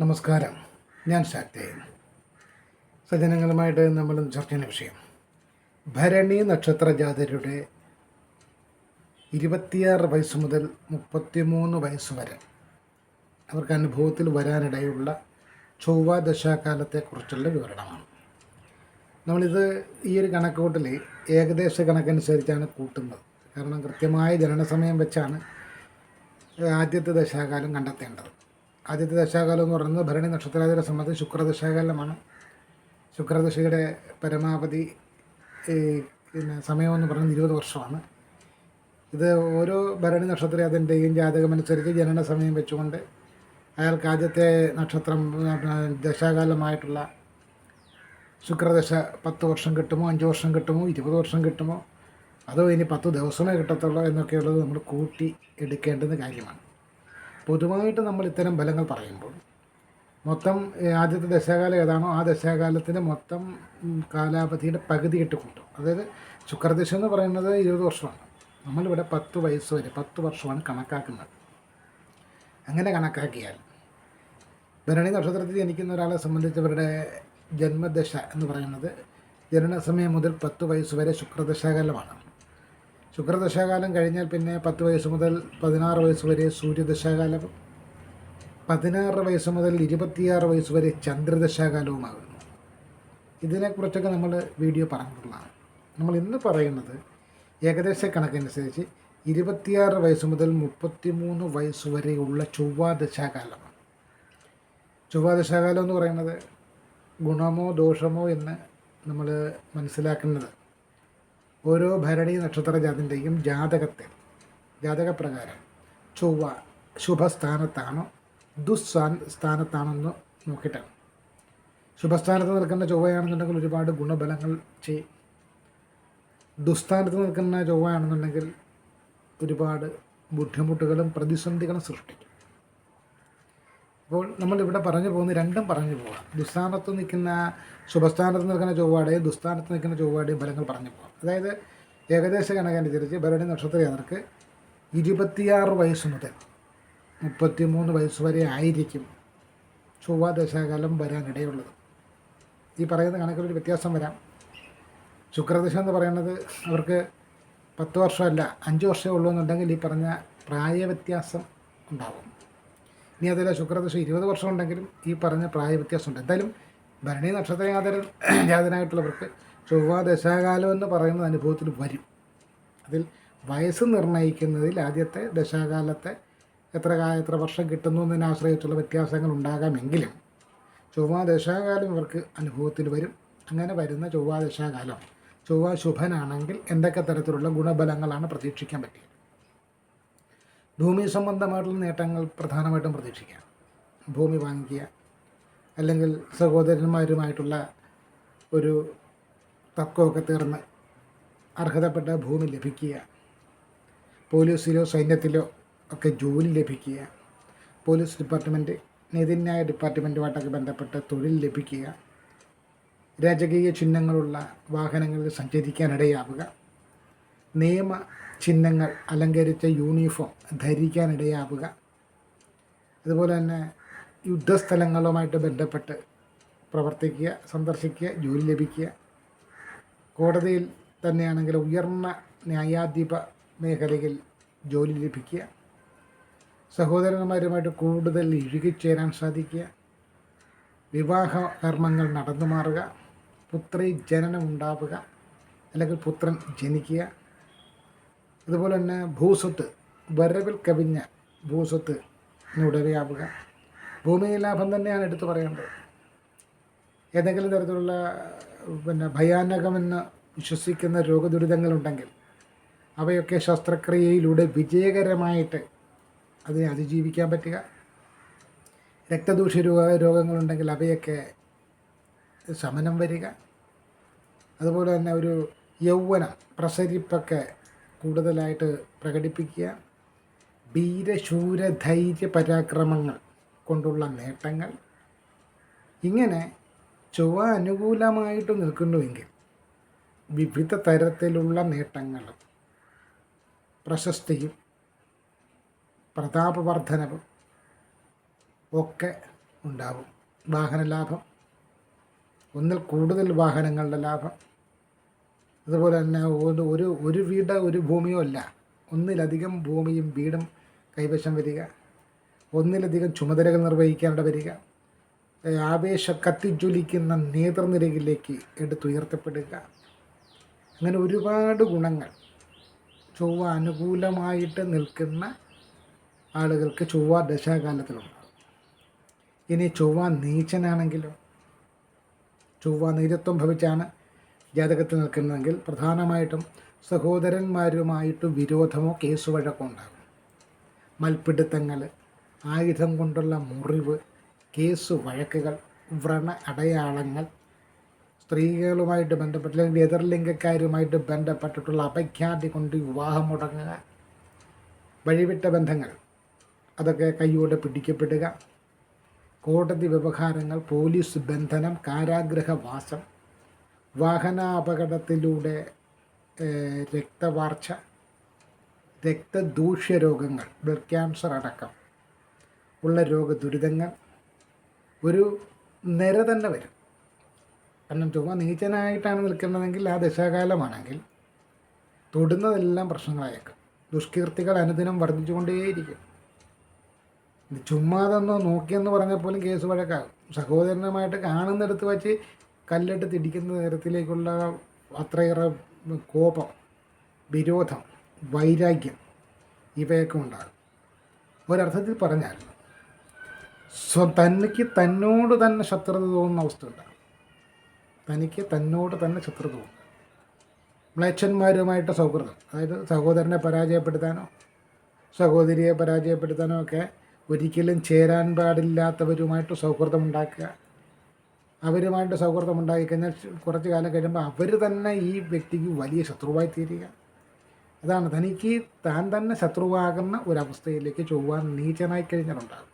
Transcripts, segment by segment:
നമസ്കാരം. ഞാൻ ശാക്തേയൻ സജ്ജനങ്ങളുമായിട്ട് നമ്മൾ ചർച്ച ചെയ്യുന്ന വിഷയം. ഭരണി നക്ഷത്ര ജാതരുടെ ഇരുപത്തിയാറ് വയസ്സ് മുതൽ മുപ്പത്തിമൂന്ന് വയസ്സ് വരെ അവർക്ക് അനുഭവത്തിൽ വരാനിടയുള്ള ചൊവ്വ ദശാകാലത്തെക്കുറിച്ചുള്ള വിവരണമാണ്. നമ്മളിത് ഈ ഒരു കണക്കുകൂട്ടൽ ഏകദേശ കണക്കനുസരിച്ചാണ് കൂട്ടുന്നത്. കാരണം കൃത്യമായ ജനനസമയം വെച്ചാണ് ആദ്യത്തെ ദശാകാലം കണ്ടെത്തേണ്ടത്. ആദ്യത്തെ ദശാകാലം എന്ന് പറയുന്നത് ഭരണി നക്ഷത്രാതിരെ സംബന്ധിച്ച് ശുക്രദശാകാലമാണ്. ശുക്രദശയുടെ പരമാവധി പിന്നെ സമയമെന്ന് പറയുന്നത് ഇരുപത് വർഷമാണ്. ഇത് ഓരോ ഭരണി നക്ഷത്രത്തിന്റെയും ജാതകമനുസരിച്ച് ജനന സമയം വെച്ചുകൊണ്ട് അയാൾക്ക് ആദ്യത്തെ നക്ഷത്രം ദശാകാലമായിട്ടുള്ള ശുക്രദശ പത്ത് വർഷം കിട്ടുമോ അഞ്ച് വർഷം കിട്ടുമോ ഇരുപത് വർഷം കിട്ടുമോ അതോ ഇനി പത്ത് ദിവസമേ കിട്ടത്തുള്ളൂ എന്നൊക്കെയുള്ളത് നമ്മൾ കൂട്ടി എടുക്കേണ്ടുന്ന കാര്യമാണ്. പൊതുവായിട്ട് നമ്മൾ ഇത്തരം ഫലങ്ങൾ പറയുമ്പോൾ മൊത്തം ആദ്യത്തെ ദശാകാലം ഏതാണോ ആ ദശാകാലത്തിന്റെ മൊത്തം കാലാവധിയുടെ പകുതി ഇട്ട് അതായത് ശുക്രദശ എന്ന് പറയുന്നത് ഇരുപത് വർഷമാണ്. നമ്മളിവിടെ പത്ത് വയസ്സ് വരെ പത്ത് വർഷമാണ് കണക്കാക്കുന്നത്. അങ്ങനെ കണക്കാക്കിയാൽ ഭരണി നക്ഷത്രത്തിൽ ജനിക്കുന്ന ഒരാളെ സംബന്ധിച്ചവരുടെ ജന്മദശ എന്ന് പറയുന്നത് ജനനസമയം മുതൽ പത്ത് വയസ്സ് വരെ ശുക്രദശാകാലമാണ്. ശുക്രദശാകാലം കഴിഞ്ഞാൽ പിന്നെ പത്ത് വയസ്സ് മുതൽ പതിനാറ് വയസ്സ് വരെ സൂര്യദശാകാലം. പതിനാറ് വയസ്സ് മുതൽ ഇരുപത്തിയാറ് വയസ്സ് വരെ ചന്ദ്രദശാകാലവുമാകുന്നു. ഇതിനെക്കുറിച്ചൊക്കെ നമ്മൾ വീഡിയോ പറഞ്ഞിട്ടുള്ളതാണ്. നമ്മൾ ഇന്ന് പറയുന്നത് ഏകദേശ കണക്കനുസരിച്ച് ഇരുപത്തിയാറ് വയസ്സ് മുതൽ മുപ്പത്തിമൂന്ന് വയസ്സ് വരെയുള്ള ചൊവ്വാദശാകാലമാണ്. ചൊവ്വാദശാകാലം എന്ന് പറയുന്നത് ഗുണമോ ദോഷമോ എന്ന് നമ്മൾ മനസ്സിലാക്കുന്നത് ഓരോ ഭരണി നക്ഷത്ര ജാതിന്റെയും ജാതകത്തെ ജാതകപ്രകാരം ചൊവ്വ ശുഭസ്ഥാനത്താണോ ദുസ്ഥാൻ സ്ഥാനത്താണെന്ന് നോക്കിയിട്ടാണ്. ശുഭസ്ഥാനത്ത് നിൽക്കുന്ന ചൊവ്വയാണെന്നുണ്ടെങ്കിൽ ഒരുപാട് ഗുണബലങ്ങൾ ചെയ്യും ദുസ്ഥാനത്ത് നിൽക്കുന്ന ചൊവ്വയാണെന്നുണ്ടെങ്കിൽ ഒരുപാട് ബുദ്ധിമുട്ടുകളും പ്രതിസന്ധികളും സൃഷ്ടിക്കും. അപ്പോൾ നമ്മളിവിടെ പറഞ്ഞു പോകുന്ന രണ്ടും പറഞ്ഞു പോകാം ദുസ്ഥാനത്ത് നിൽക്കുന്ന ശുഭസ്ഥാനത്ത് നിൽക്കുന്ന ചൊവ്വാടെയും ദുസ്ഥാനത്ത് നിൽക്കുന്ന ചൊവ്വാടെയും ഫലങ്ങൾ പറഞ്ഞു പോകാം അതായത് ഏകദേശ കണക്കനുസരിച്ച് ഭരണി നക്ഷത്രയാത്രക്ക് ഇരുപത്തിയാറ് വയസ്സ് മുതൽ മുപ്പത്തിമൂന്ന് വയസ്സ് വരെ ആയിരിക്കും ചൊവ്വ ദശാകാലം വരാനിടയുള്ളത്. ഈ പറയുന്ന കണക്കിലൊരു വ്യത്യാസം വരാം. ശുക്രദശ എന്ന് പറയുന്നത് അവർക്ക് പത്ത് വർഷമല്ല അഞ്ച് വർഷമേ ഉള്ളൂ എന്നുണ്ടെങ്കിൽ ഈ പറഞ്ഞ പ്രായവ്യത്യാസം ഉണ്ടാവും. ഇനി അതല്ല ശുക്രദശ ഇരുപത് വർഷം ഉണ്ടെങ്കിലും ഈ പറഞ്ഞ പ്രായ വ്യത്യാസമുണ്ട് എന്തായാലും ഭരണി നക്ഷത്രയാതര ജാതനായിട്ടുള്ളവർക്ക് ചൊവ്വ ദശാകാലം എന്ന് പറയുന്ന അനുഭവത്തിൽ വരും. അതിൽ വയസ്സ് നിർണയിക്കുന്നതിൽ ആദ്യത്തെ ദശാകാലത്തെ എത്ര എത്ര വർഷം കിട്ടുന്നു എന്നതിനെ ആശ്രയിച്ചുള്ള വ്യത്യാസങ്ങൾ ഉണ്ടാകാമെങ്കിലും ചൊവ്വ ദശാകാലം ഇവർക്ക് അനുഭവത്തിൽ വരും. അങ്ങനെ വരുന്ന ചൊവ്വ ദശാകാലം ചൊവ്വ ശുഭനാണെങ്കിൽ എന്തൊക്കെ തരത്തിലുള്ള ഗുണബലങ്ങളാണ് പ്രതീക്ഷിക്കാൻ പറ്റിയത്? ഭൂമി സംബന്ധമായിട്ടുള്ള നേട്ടങ്ങൾ പ്രധാനമായിട്ടും പ്രതീക്ഷിക്കാം. ഭൂമി വാങ്ങിക്കുക അല്ലെങ്കിൽ സഹോദരന്മാരുമായിട്ടുള്ള ഒരു തർക്കമൊക്കെ തീർന്ന് അർഹതപ്പെട്ട ഭൂമി ലഭിക്കുക. പോലീസിലോ സൈന്യത്തിലോ ഒക്കെ ജോലി ലഭിക്കുക. പോലീസ് ഡിപ്പാർട്ട്മെന്റ് നീതിന്യായ ഡിപ്പാർട്ട്മെന്റുമായിട്ടൊക്കെ ബന്ധപ്പെട്ട തൊഴിൽ ലഭിക്കുക. രാജകീയ ചിഹ്നങ്ങളുള്ള വാഹനങ്ങളിൽ സഞ്ചരിക്കാനിടയാവുക. നിയമ ചിഹ്നങ്ങൾ അലങ്കരിച്ച യൂണിഫോം ധരിക്കാനിടയാവുക. അതുപോലെ തന്നെ യുദ്ധസ്ഥലങ്ങളുമായിട്ട് ബന്ധപ്പെട്ട് പ്രവർത്തിക്കുക സന്ദർശിക്കുക ജോലി ലഭിക്കുക. കോടതിയിൽ തന്നെയാണെങ്കിൽ ഉയർന്ന ന്യായാധിപ മേഖലയിൽ ജോലി ലഭിക്കുക. സഹോദരന്മാരുമായിട്ട് കൂടുതൽ ഇഴുകിച്ചേരാൻ സാധിക്കുക. വിവാഹ കർമ്മങ്ങൾ നടന്നു മാറുക. പുത്രി ജനനം ഉണ്ടാവുക. അല്ലെങ്കിൽ പുത്രൻ ജനിക്കുക. അതുപോലെ തന്നെ ഭൂസ്വത്ത് വരവിൽ കവിഞ്ഞ ഭൂസ്വത്ത് ഉടരയാവുക ഭൂമി ലാഭം തന്നെയാണ് എടുത്തു പറയേണ്ടത്. ഏതെങ്കിലും തരത്തിലുള്ള പിന്നെ ഭയാനകമെന്ന് വിശ്വസിക്കുന്ന രോഗദുരിതങ്ങളുണ്ടെങ്കിൽ അവയൊക്കെ ശസ്ത്രക്രിയയിലൂടെ വിജയകരമായിട്ട് അതിനെ അതിജീവിക്കാൻ പറ്റുക. രക്തദൂഷ്യ രോഗ രോഗങ്ങളുണ്ടെങ്കിൽ അവയൊക്കെ ശമനം വരിക. അതുപോലെ തന്നെ ഒരു യൗവനം പ്രസരിപ്പൊക്കെ കൂടുതലായിട്ട് പ്രകടിപ്പിക്കുക. വീരശൂര ധൈര്യ പരാക്രമങ്ങൾ കൊണ്ടുള്ള നേട്ടങ്ങൾ. ഇങ്ങനെ ചൊവ്വ അനുകൂലമായിട്ട് നിൽക്കുന്നുവെങ്കിൽ വിവിധ തരത്തിലുള്ള നേട്ടങ്ങളും പ്രശസ്തിയും പ്രതാപവർദ്ധനവും ഒക്കെ ഉണ്ടാവും. വാഹനലാഭം. ഒന്നിൽ കൂടുതൽ വാഹനങ്ങളുടെ ലാഭം. അതുപോലെ തന്നെ ഒരു ഒരു ഒരു വീട് ഒരു ഭൂമിയോ അല്ല. ഒന്നിലധികം ഭൂമിയും വീടും കൈവശം വരിക. ഒന്നിലധികം ചുമതലകൾ നിർവഹിക്കാനിട വരിക. ആവേശ കത്തിജ്വലിക്കുന്ന നേതൃനിരയിലേക്ക് എടുത്തുയർത്തപ്പെടുക. അങ്ങനെ ഒരുപാട് ഗുണങ്ങൾ. ചൊവ്വ അനുകൂലമായിട്ട് നിൽക്കുന്ന ആളുകൾക്ക് ചൊവ്വ ദശാകാലത്തിലുണ്ട്. ഇനി ചൊവ്വ നീചനാണെങ്കിലോ ചൊവ്വ നീചത്വം ഭവിച്ചാണ് ജാതകത്തിൽ നിൽക്കുന്നതെങ്കിൽ പ്രധാനമായിട്ടും സഹോദരന്മാരുമായിട്ട് വിരോധമോ കേസ് വഴക്കോ ഉണ്ടാകും. മൽപ്പിടുത്തങ്ങൾ ആയുധം കൊണ്ടുള്ള മുറിവ് കേസ് വഴക്കുകൾ വ്രണ അടയാളങ്ങൾ സ്ത്രീകളുമായിട്ട് ബന്ധപ്പെട്ട് അല്ലെങ്കിൽ എതിർലിംഗക്കാരുമായിട്ട് ബന്ധപ്പെട്ടിട്ടുള്ള അപഖ്യാതി കൊണ്ട് വിവാഹം മുടങ്ങുക വഴിവിട്ട ബന്ധങ്ങൾ അതൊക്കെ കൈയോടെ പിടിക്കപ്പെടുക കോടതി വ്യവഹാരങ്ങൾ പോലീസ് ബന്ധനം കാരാഗ്രഹവാസം വാഹനാപകടത്തിലൂടെ രക്തവാർച്ച രക്തദൂഷ്യ രോഗങ്ങൾ ബ്ലഡ് ക്യാൻസർ അടക്കം ഉള്ള രോഗ ദുരിതങ്ങൾ ഒരു നിര തന്നെ വരും. കാരണം ചുമ നീചനായിട്ടാണ് നിൽക്കുന്നതെങ്കിൽ ആ ദശാകാലമാണെങ്കിൽ തൊടുന്നതെല്ലാം പ്രശ്നങ്ങളായേക്കും. ദുഷ്കീർത്തികൾ അനുദിനം വർദ്ധിച്ചുകൊണ്ടേയിരിക്കും. ചുമ്മാതെന്നോ നോക്കിയെന്ന് പറഞ്ഞാൽ പോലും കേസ് വഴക്കാകും. സഹോദരനുമായിട്ട് കാണുന്നിടത്ത് വെച്ച് കല്ലിട്ട് തിടിക്കുന്ന നേരത്തിലേക്കുള്ള അത്രയേറെ കോപം വിരോധം വൈരാഗ്യം ഇവയൊക്കെ ഉണ്ടാകും ഒരർത്ഥത്തിൽ പറഞ്ഞാൽ സ്വ തനിക്ക് തന്നോട് തന്നെ ശത്രുത തോന്നുന്ന അവസ്ഥ ഉണ്ടാകും. തനിക്ക് തന്നോട് തന്നെ ശത്രുത തോന്നും മ്ലേച്ഛന്മാരുമായിട്ട് സൗഹൃദം അതായത് സഹോദരനെ പരാജയപ്പെടുത്താനോ സഹോദരിയെ പരാജയപ്പെടുത്താനോ ഒക്കെ ഒരിക്കലും ചേരാൻ പാടില്ലാത്തവരുമായിട്ട് സൗഹൃദം ഉണ്ടാക്കുക അവരുമായിട്ട് സൗഹൃദം ഉണ്ടായിക്കഴിഞ്ഞാൽ കുറച്ച് കാലം കഴിയുമ്പോൾ അവർ തന്നെ ഈ വ്യക്തിക്ക് വലിയ ശത്രുവായി തീരുക. അതാണ്. തനിക്ക് താൻ തന്നെ ശത്രുവാകുന്ന ഒരവസ്ഥയിലേക്ക് ചൊവ്വാൻ നീചനായി കഴിഞ്ഞാലുണ്ടാകും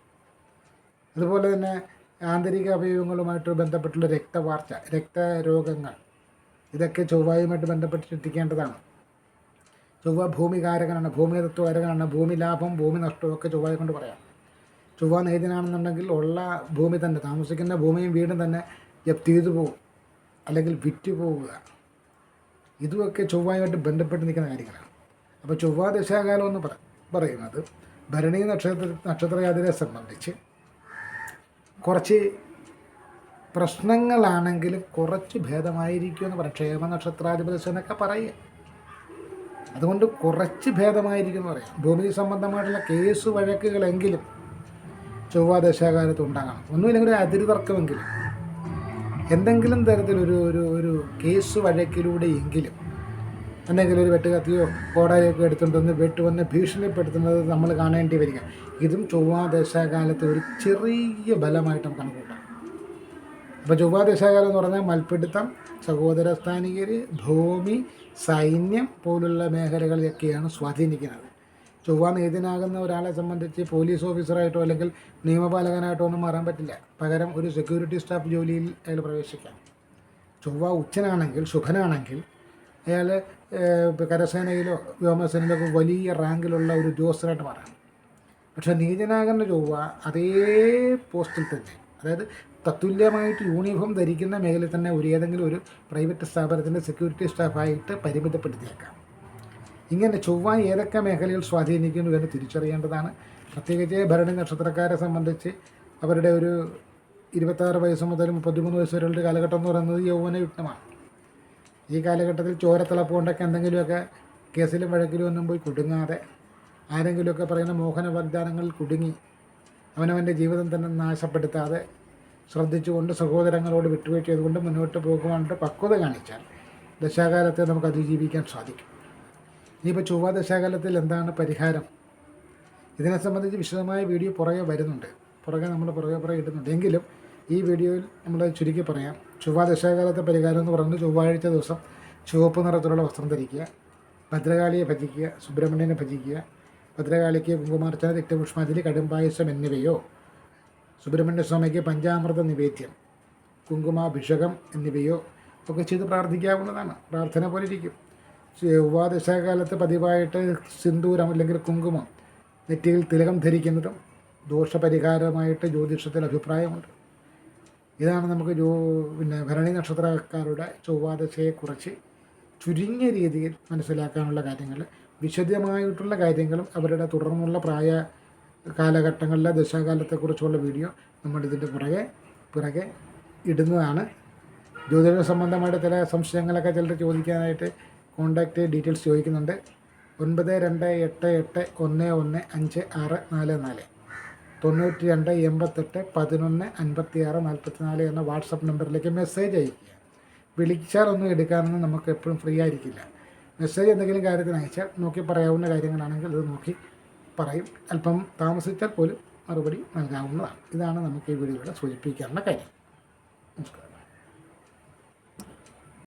അതുപോലെ തന്നെ ആന്തരിക അവയവങ്ങളുമായിട്ട് ബന്ധപ്പെട്ടുള്ള രക്തവാർച്ച രക്തരോഗങ്ങൾ ഇതൊക്കെ ചൊവ്വായുമായിട്ട് ബന്ധപ്പെട്ട് ചിന്തിക്കേണ്ടതാണ്. ചൊവ്വ ഭൂമികാരകനാണ് ഭൂമി തത്വകാരകനാണ് ഭൂമി ലാഭം ഭൂമി നഷ്ടവും ഒക്കെ ചൊവ്വയെ കൊണ്ട് പറയാം. ചൊവ്വ നെയ്തിനാണെന്നുണ്ടെങ്കിൽ ഉള്ള ഭൂമി തന്നെ താമസിക്കുന്ന ഭൂമിയും വീടും തന്നെ ജപ്തി ചെയ്തു പോകും അല്ലെങ്കിൽ വിറ്റ് പോവുക. ഇതുമൊക്കെ ചൊവ്വയുമായിട്ട് ബന്ധപ്പെട്ട് നിൽക്കുന്ന കാര്യങ്ങളാണ്. അപ്പോൾ ചൊവ്വ ദശാകാലം എന്ന് പറയുന്നത് ഭരണി നക്ഷത്ര നക്ഷത്രയാതിരെ സംബന്ധിച്ച് കുറച്ച് പ്രശ്നങ്ങളാണെങ്കിലും കുറച്ച് ഭേദമായിരിക്കും എന്ന് പറയാം ക്ഷേമ നക്ഷത്രാധിപതി എന്നൊക്കെ പറയുക. അതുകൊണ്ട് കുറച്ച് ഭേദമായിരിക്കും എന്ന് പറയാം. ഭൂമി സംബന്ധമായിട്ടുള്ള കേസ് വഴക്കുകളെങ്കിലും ചൊവ്വ ദശാകാലത്ത് ഉണ്ടാകണം. ഒന്നുമില്ലെങ്കിൽ ഒരു അതിര് തർക്കമെങ്കിലും. എന്തെങ്കിലും തരത്തിലൊരു ഒരു ഒരു കേസ് വഴക്കിലൂടെയെങ്കിലും എന്തെങ്കിലും ഒരു വെട്ടുകത്തിയോ കോടാലിയൊക്കെ എടുത്തുകൊണ്ടൊന്ന് വെട്ടുവന്ന് ഭീഷണിപ്പെടുത്തുന്നത് നമ്മൾ കാണേണ്ടി വരിക. ഇതും ചൊവ്വ ദശാകാലത്ത് ഒരു ചെറിയ ബലമായിട്ട് നമുക്ക് കണക്കൂട്ടാം അപ്പോൾ ചൊവ്വ ദശാകാലം എന്ന് പറഞ്ഞാൽ മൽപ്പിടുത്തം സഹോദര ഭൂമി സൈന്യം പോലുള്ള മേഖലകളിലൊക്കെയാണ് സ്വാധീനിക്കുന്നത്. ചൊവ്വ നീതിനാകുന്ന ഒരാളെ സംബന്ധിച്ച് പോലീസ് ഓഫീസറായിട്ടോ അല്ലെങ്കിൽ നിയമപാലകനായിട്ടോ ഒന്നും മാറാൻ പറ്റില്ല. പകരം ഒരു സെക്യൂരിറ്റി സ്റ്റാഫ് ജോലിയിൽ അയാൾ പ്രവേശിക്കാം. ചൊവ്വ ഉച്ചനാണെങ്കിൽ ശുഭനാണെങ്കിൽ അയാൾ കരസേനയിലോ വ്യോമസേനയിലോ വലിയ റാങ്കിലുള്ള ഒരു ഉദ്യോഗസ്ഥനായിട്ട് മാറാം. പക്ഷേ നീചനാകുന്ന ചൊവ്വ അതേ പോസ്റ്റിൽ തന്നെ അതായത് തത്തുല്യമായിട്ട് യൂണിഫോം ധരിക്കുന്ന മേഖലയിൽ തന്നെ ഒരു ഏതെങ്കിലും ഒരു പ്രൈവറ്റ് സ്ഥാപനത്തിന്റെ സെക്യൂരിറ്റി സ്റ്റാഫായിട്ട് പരിമിതപ്പെടുത്തിയേക്കാം. ഇങ്ങനെ ചൊവ്വ ഏതൊക്കെ മേഖലയിൽ സ്വാധീനിക്കുന്നു എന്ന് തിരിച്ചറിയേണ്ടതാണ്. പ്രത്യേകിച്ച് ഭരണി നക്ഷത്രക്കാരെ സംബന്ധിച്ച് അവരുടെ ഒരു ഇരുപത്താറ് വയസ്സ് മുതൽ മുപ്പത്തിമൂന്ന് വയസ്സ് വരെയുള്ള കാലഘട്ടം എന്ന് പറയുന്നത് യൗവനയുക്തമാണ് ഈ കാലഘട്ടത്തിൽ ചോരത്തിളപ്പുകൊണ്ടൊക്കെ എന്തെങ്കിലുമൊക്കെ കേസിലും വഴക്കിലും ഒന്നും പോയി കുടുങ്ങാതെ ആരെങ്കിലുമൊക്കെ പറയുന്ന മോഹന വാഗ്ദാനങ്ങളിൽ കുടുങ്ങി അവനവന്റെ ജീവിതം തന്നെ നാശപ്പെടുത്താതെ ശ്രദ്ധിച്ചുകൊണ്ട് സഹോദരങ്ങളോട് വിട്ടുവീഴ്ച ചെയ്തുകൊണ്ട് മുന്നോട്ട് പോകുവാനായിട്ട് പക്വത കാണിച്ചാൽ ദശാകാലത്തെ നമുക്ക് അതിജീവിക്കാൻ സാധിക്കും. ഇനിയിപ്പോൾ ചൊവ്വ ദശാകാലത്തിൽ എന്താണ് പരിഹാരം? ഇതിനെ സംബന്ധിച്ച് വിശദമായ വീഡിയോ പുറകെ വരുന്നുണ്ട്. പുറകെ നമ്മൾ പുറകെ പുറകെ ഇടുന്നുണ്ട്. എങ്കിലും ഈ വീഡിയോയിൽ നമ്മൾ ചുരുക്കി പറയാം. ചൊവ്വ ദശാകാലത്തെ പരിഹാരം എന്ന് പറയുന്നത് ചൊവ്വാഴ്ച ദിവസം ചുവപ്പ് നിറത്തിലുള്ള വസ്ത്രം ധരിക്കുക ഭദ്രകാളിയെ ഭജിക്കുക സുബ്രഹ്മണ്യനെ ഭജിക്കുക ഭദ്രകാളിക്ക് കുങ്കുമാർച്ചന രക്തപുഷ്പാഞ്ജലി കടുംപായസം എന്നിവയോ? സുബ്രഹ്മണ്യ സ്വാമിക്ക് പഞ്ചാമൃത നിവേദ്യം കുങ്കുമാഭിഷേകം എന്നിവയോ? ഒക്കെ ചെയ്ത് പ്രാർത്ഥിക്കാവുന്നതാണ്. പ്രാർത്ഥന പോലെ ഇരിക്കും. ചൊവ്വാദശാകാലത്ത് പതിവായിട്ട് സിന്ദൂരം അല്ലെങ്കിൽ കുങ്കുമം നെറ്റിയിൽ തിലകം ധരിക്കുന്നതും ദോഷപരിഹാരമായിട്ട് ജ്യോതിഷത്തിൽ അഭിപ്രായമുണ്ട്. ഇതാണ് നമുക്ക് ജോ പിന്നെ ഭരണി നക്ഷത്രക്കാരുടെ ചൊവ്വാദശയെക്കുറിച്ച് ചുരുങ്ങിയ രീതിയിൽ മനസ്സിലാക്കാനുള്ള കാര്യങ്ങൾ. വിശദമായിട്ടുള്ള കാര്യങ്ങളും അവരുടെ തുടർന്നുള്ള പ്രായ കാലഘട്ടങ്ങളിലെ ദശാകാലത്തെക്കുറിച്ചുള്ള വീഡിയോ നമ്മളിതിന്റെ പുറകെ പിറകെ ഇടുന്നതാണ്. ജ്യോതിഷ സംബന്ധമായിട്ട് ചില സംശയങ്ങളൊക്കെ ചിലർ ചോദിക്കാനായിട്ട് കോണ്ടാക്റ്റ് ഡീറ്റെയിൽസ് ചോദിക്കുന്നുണ്ട്. ഒൻപത് രണ്ട് എട്ട് എട്ട് ഒന്ന് ഒന്ന് അഞ്ച് ആറ് നാല് നാല്. തൊണ്ണൂറ്റി രണ്ട് എൺപത്തെട്ട് പതിനൊന്ന് അൻപത്തി ആറ് നാൽപ്പത്തി നാല് എന്ന വാട്സപ്പ് നമ്പറിലേക്ക് മെസ്സേജ് അയയ്ക്കുക. വിളിച്ചാലൊന്നും എടുക്കാനൊന്നും നമുക്ക് എപ്പോഴും ഫ്രീ ആയിരിക്കില്ല. മെസ്സേജ് എന്തെങ്കിലും കാര്യത്തിന് അയച്ചാൽ നോക്കി പറയാവുന്ന കാര്യങ്ങളാണെങ്കിൽ അത് നോക്കി പറയും. അല്പം താമസിച്ചാൽ പോലും മറുപടി നൽകാവുന്നതാണ്. ഇതാണ് നമുക്ക് ഈ വീഡിയോയുടെ സൂചിപ്പിക്കാനുള്ള കാര്യം. നമസ്കാരം.